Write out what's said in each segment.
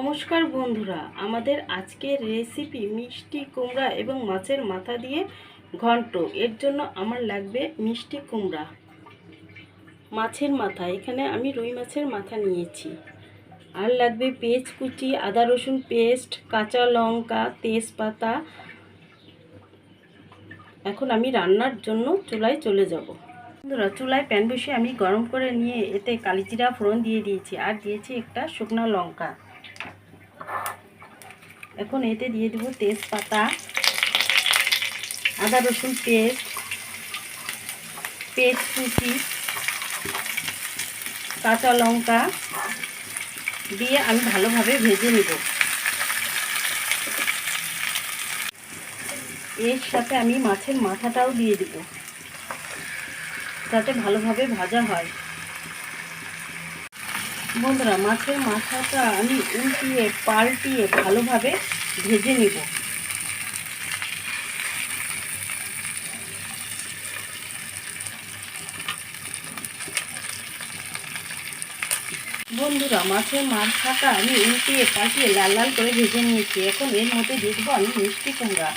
নমস্কার বন্ধুরা, আমাদের আজকের রেসিপি মিষ্টি কুমড়া এবং মাছের মাথা দিয়ে ঘন্ট। এর জন্য আমার লাগবে মিষ্টি কুমড়া। মাছের মাথা, এখানে আমি রুই মাছের মাথা নিয়েছি। আর লাগবে পেঁয়াজ কুচি, আদা রসুন পেস্ট, কাঁচা লঙ্কা, তেজপাতা। এখন আমি রান্নার জন্য চুলায় চলে যাব। বন্ধুরা, চুলায় প্যান বসিয়ে আমি গরম করে নিয়ে এতে কালিজিরা ফোড়ন দিয়ে দিয়েছি। আর দিয়েছি একটা শুকনো লঙ্কা। এখন এতে দিয়ে দেবো তেজপাতা, আদা রসুন পেস্ট পেস্ট কুচি কাঁচা লঙ্কা দিয়ে আমি ভালোভাবে ভেজে নেব। এর সাথে আমি মাছের মাথাটাও দিয়ে দেব, যাতে ভালোভাবে ভাজা হয়। বন্ধুরা, মাছের মাথাটা আমি উল্টিয়ে, পাল্টিয়ে ভালোভাবে ভেজে নিব। বন্ধুরা, মাছের মাথাটা আমি উল্টিয়ে, পাল্টিয়ে লাল লাল করে ভেজে নিয়েছি। এখন এর মধ্যে দিয়ে দেবো আমি মিষ্টি কুমড়া।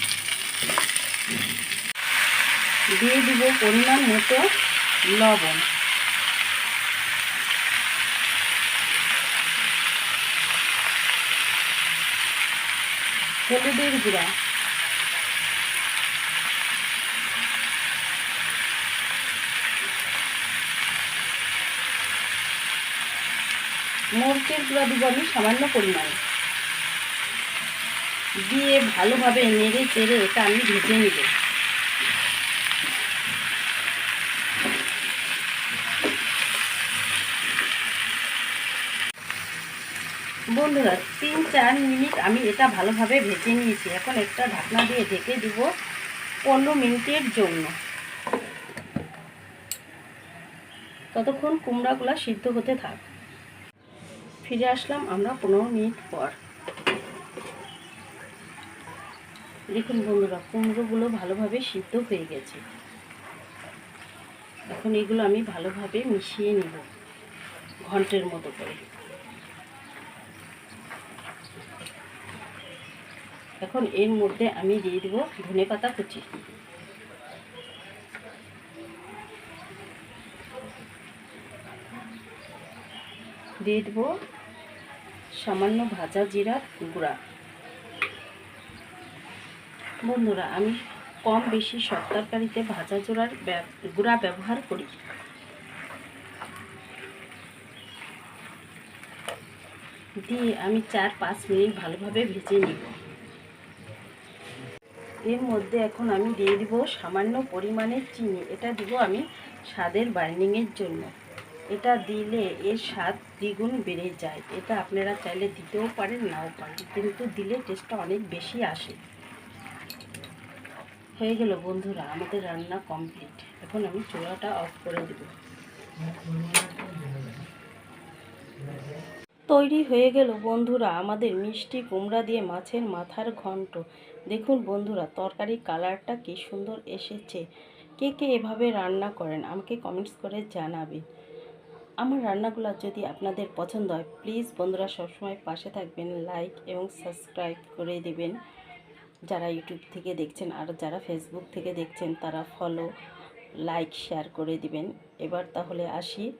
দিয়ে দিব পরিমাণ মতো লবণ। হলুদের গুঁড়া। মরচের গুঁড়া দেবো আমি সামান্য পরিমাণ। দিয়ে ভালোভাবে নেড়ে চেড়ে এটা আমি ভেজে নেব। বন্ধুরা, তিন, চার মিনিট আমি এটা ভালোভাবে ভেজে নিয়েছি। এখন একটা ঢাকনা দিয়ে ঢেকে দিব পনেরো মিনিটের জন্য। ততক্ষণ কুমড়াগুলা সিদ্ধ হতে থাক। ফিরে আসলাম আমরা পনেরো মিনিট পর। দেখুন বন্ধুরা, কুমড়োগুলো ভালোভাবে সিদ্ধ হয়ে গেছে। এখন এগুলো আমি ভালোভাবে মিশিয়ে নিব ঘন্টের মতো করে। এখন এর মধ্যে আমি দিয়ে দেবো ধনে পাতা কুচি। দিয়ে দেবো সামান্য ভাজা জিরার গুঁড়া। বন্ধুরা, আমি কম বেশি সব তরকারিতে ভাজা জোড়ার গুঁড়া ব্যবহার করি। দিয়ে আমি চার পাঁচ মিনিট ভালোভাবে ভেজে নিব। এর মধ্যে এখন আমি দিয়ে দিব সামান্য পরিমাণের চিনি। এটা দিব আমি স্বাদের বাইন্ডিংয়ের জন্য। এটা দিলে এর স্বাদ দ্বিগুণ বেড়ে যায়। এটা আপনারা চাইলে দিতেও পারেন, নাও পারেন। কিন্তু দিলে টেস্টটা অনেক বেশি আসে। হয়ে গেল বন্ধুরা, আমাদের রান্না কমপ্লিট এখন আমি চুলাটা অফ করে দেব। তৈরি হয়ে গেল বন্ধুরা, আমাদের মিষ্টি কুমড়া দিয়ে মাছের মাথার ঘন্ট। দেখুন বন্ধুরা তরকারি কালারটা কি সুন্দর এসেছে। কে কে এভাবে রান্না করেন আমাকে কমেন্টস করে জানাবেন। আমার রান্নাগুলো যদি আপনাদের পছন্দ হয়, প্লিজ বন্ধুরা সবসময় পাশে থাকবেন, লাইক এবং সাবস্ক্রাইব করে দেবেন। যারা ইউটিউব থেকে দেখছেন আর যারা ফেসবুক থেকে দেখছেন, তারা ফলো, লাইক, শেয়ার করে দিবেন। এবার তাহলে আসি।